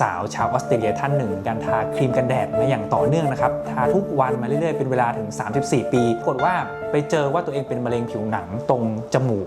สาวชาวออสเตรเลียท่านหนึ่งการทาครีมกันแดดมาอย่างต่อเนื่องนะครับ ทาทุกวันมาเรื่อยๆ เป็นเวลาถึง 34 ปีปรากฏว่าไปเจอว่าตัวเองเป็นมะเร็งผิวหนังตรงจมูก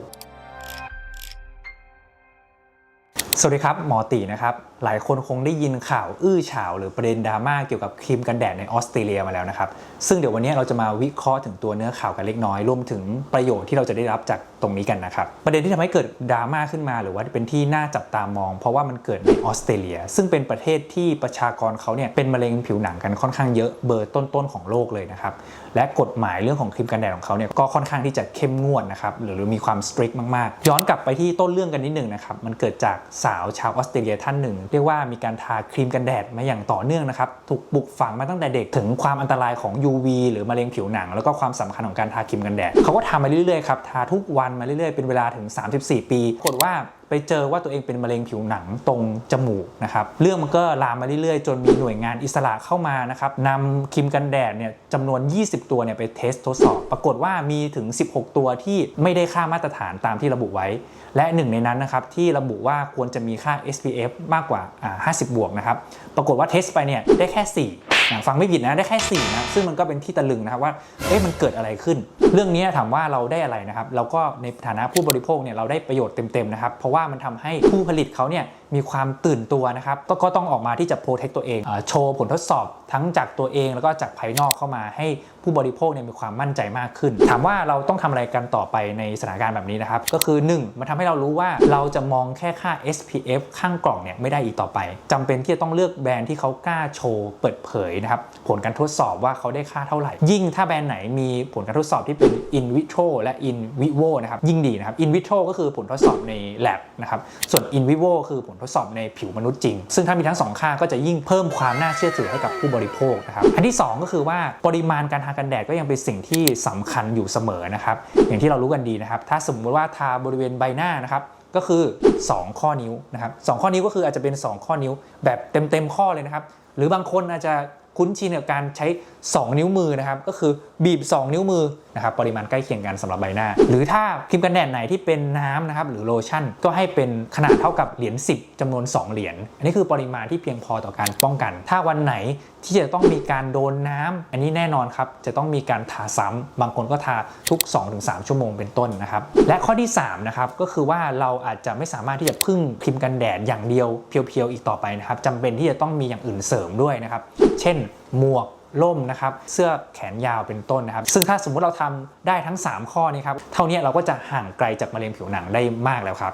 สวัสดีครับ หมอตีนะครับ หลายคนคงได้ยินข่าวอื้อฉาวหรือประเด็นดราม่าเกี่ยวกับครีมกันแดดในออสเตรเลียมาแล้วนะครับ ซึ่งเดี๋ยววันนี้เราจะมาวิเคราะห์ถึงตัวเนื้อข่าวกันเล็กน้อย รวมถึงประโยชน์ที่เราจะได้รับจากตรงนี้กันนะครับ ประเด็นที่ทำให้เกิดดราม่าขึ้นมา หรือว่าเป็นที่น่าจับตามอง เพราะว่ามันเกิดในออสเตรเลีย ซึ่งเป็นประเทศที่ประชากรเขาเนี่ยเป็นมะเร็งผิวหนังกันค่อนข้างเยอะเบอร์ต้นๆของโลกเลยนะครับและกฎหมายเรื่องของครีมกันแดดของเขาเนี่ยก็ค่อนข้างที่จะเข้มงวดนะครับหรือมีความสตริกมากๆ ย้อนกลับไปที่ต้นเรื่องกันนิดนึงนะครับมันเกิดจากสาวชาวออสเตรเลียท่านหนึ่ง เรียกว่ามีการทาครีมกันแดดมาอย่างต่อเนื่องนะครับถูกปลุกฝังมาตั้งแต่เด็กถึงความอันตรายของ UV หรือมะเร็งผิวหนัง แล้วก็ความสำคัญของการทาครีมกันแดดเขาก็ทำมาเรื่อยๆครับทาทุกวันมาเรื่อยๆเป็นเวลาถึง 34 ปีปรากฏว่า ไปเจอว่าตัวเองเป็นมะเร็งผิวหนังตรงจมูกนะครับเรื่องมันก็ลามมาเรื่อยๆ จนมีหน่วยงานอิสระเข้ามานะครับนำครีมกันแดดเนี่ยจำนวน 20 ตัวเนี่ยไปเทสทดสอบ ปรากฏว่ามีถึง 16 ตัวที่ไม่ได้ค่ามาตรฐานตามที่ระบุไว้ และหนึ่งในนั้นนะครับที่ระบุว่าควรจะมีค่า SPF มากกว่าอ่า50 บวกนะครับปรากฏว่าเทสไปเนี่ยได้แค่ 4 นะฟังไม่ผิดนะได้แค่ 4 นะ ซึ่งมันก็เป็นที่ตะลึงนะครับว่าเอ๊ะมันเกิดอะไรขึ้น เรื่องนี้ถามว่าเราได้อะไรนะครับเราก็ในฐานะผู้บริโภคเนี่ยเราได้ประโยชน์เต็มๆนะครับเพราะว่ามันทำให้ผู้ผลิตเขาเนี่ย มีความตื่นตัวนะครับก็ก็ต้องออกมาที่จะโปรเทคตัวเองอโชว์ผลทดสอบทั้งจากตัวเองแล้วก็จากภายนอกเข้ามาให้ผู้บริโภคเนี่ยมีความมั่นใจมากขึ้น ถามว่าเราต้องทำอะไรกันต่อไปในสถานการณ์แบบนี้นะครับ ก็คือ 1 มันทำให้เรารู้ว่าเราจะมองแค่ค่า SPF ข้างกล่องเนี่ยไม่ได้อีกต่อไปจำเป็นที่จะต้องเลือกแบรนด์ที่เขากล้าโชว์เปิดเผยนะครับผลการทดสอบว่าเขาได้ค่าเท่าไหร่ ยิ่งถ้าแบรนด์ไหนมีผลการทดสอบที่เป็น in vitro และ in vivo นะครับยิ่งดีนะครับ in vitro ก็คือผลทดสอบใน lab นะครับส่วน in vivo คือผลทดสอบในผิวมนุษย์จริง ซึ่งถ้ามีทั้งสองค่าก็จะยิ่งเพิ่มความน่าเชื่อถือให้กับผู้บริโภคนะครับ อันที่ 2 ก็คือว่าปริมาณการทากันแดดก็ยังเป็นสิ่งที่สำคัญอยู่เสมอนะครับ อย่างที่เรารู้กันดีนะครับ ถ้าสมมติว่าทาบริเวณใบหน้านะครับก็คือ 2 ข้อนิ้วนะครับสข้อนิ้วก็คืออาจจะเป็น 2 ข้อนิ้วแบบเต็มๆข้อเลยนะครับ หรือบางคนอาจจะ คุ้นชินกับการใช้ 2 นิ้วมือนะครับก็คือบีบ 2 นิ้วมือนะครับปริมาณใกล้เคียงกันสำหรับใบหน้า หรือถ้าครีมกันแดดไหนที่เป็นน้ำนะครับหรือโลชั่น ก็ให้เป็นขนาดเท่ากับเหรียญ10จำนวน 2 เหรียญอันนี้คือปริมาณที่เพียงพอต่อการป้องกัน ถ้าวันไหนที่จะต้องมีการโดนน้ำอันนี้แน่นอนครับจะต้องมีการทาซ้ำบางคนก็ทาทุก 2-3 ชั่วโมงเป็นต้นนะครับและข้อที่3นะครับก็คือว่าเราอาจจะไม่สามารถที่จะพึ่งครีมกันแดดอย่างเดียวเพียวๆอีกต่อไปนะครับจำเป็นที่จะต้องมีอย่างอื่นเสริมด้วยนะครับ เช่น หมวกล่มนะครับเสื้อแขนยาวเป็นต้นนะครับ ซึ่งถ้าสมมุติเราทำได้ทั้ง 3 ข้อนี้ครับเท่านี้เราก็จะห่างไกลจากมะเร็งผิวหนังได้มากแล้วครับ